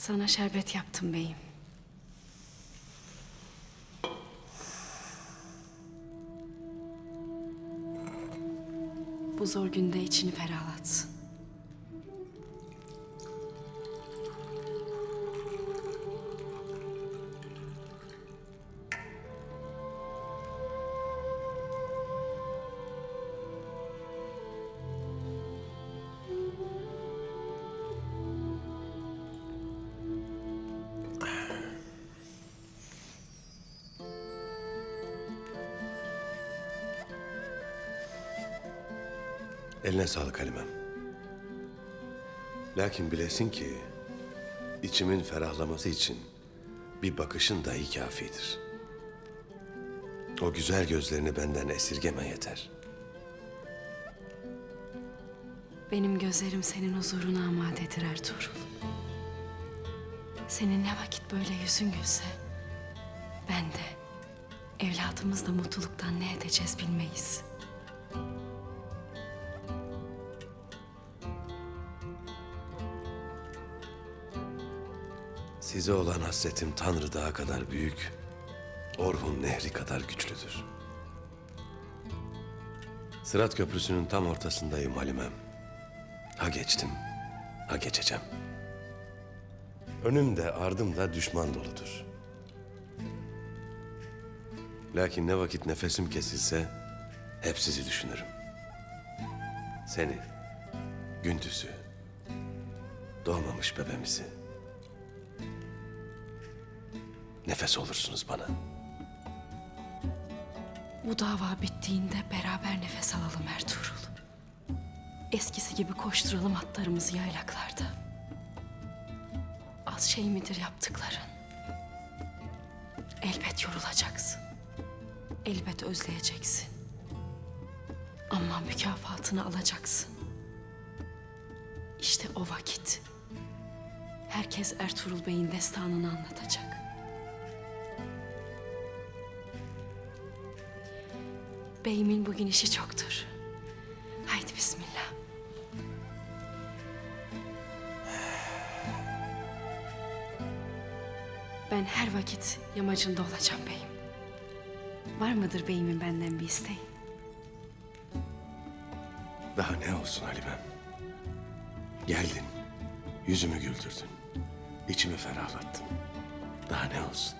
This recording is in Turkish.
Sana şerbet yaptım beyim. Bu zor günde içini ferahlatsın. Eline sağlık Halimem. Lakin bilesin ki içimin ferahlaması için bir bakışın dahi kafidir. O güzel gözlerini benden esirgeme yeter. Benim gözlerim senin huzuruna amadedir Ertuğrul. Senin ne vakit böyle yüzün gülse, ben de, evladımız da mutluluktan ne edeceğiz bilmeyiz. Size olan hasretim Tanrı Dağı kadar büyük, Orhun Nehri kadar güçlüdür. Sırat Köprüsü'nün tam ortasındayım Halimem. Ha geçtim, ha geçeceğim. Önümde, ardımda düşman doludur. Lakin ne vakit nefesim kesilse hep sizi düşünürüm. Seni, Gündüz'ü, doğmamış bebeğimizi. Nefes olursunuz bana. Bu dava bittiğinde beraber nefes alalım Ertuğrul. Eskisi gibi koşturalım atlarımızı yaylaklarda. Az şey midir yaptıkların? Elbet yorulacaksın. Elbet özleyeceksin. Ama mükafatını alacaksın. İşte o vakit. Herkes Ertuğrul Bey'in destanını anlatacak. Beyimin bugün işi çoktur. Haydi bismillah. Ben her vakit yamacında olacağım beyim. Var mıdır beyimin benden bir isteği? Daha ne olsun Halimem? Geldin, yüzümü güldürdün, içimi ferahlattın. Daha ne olsun?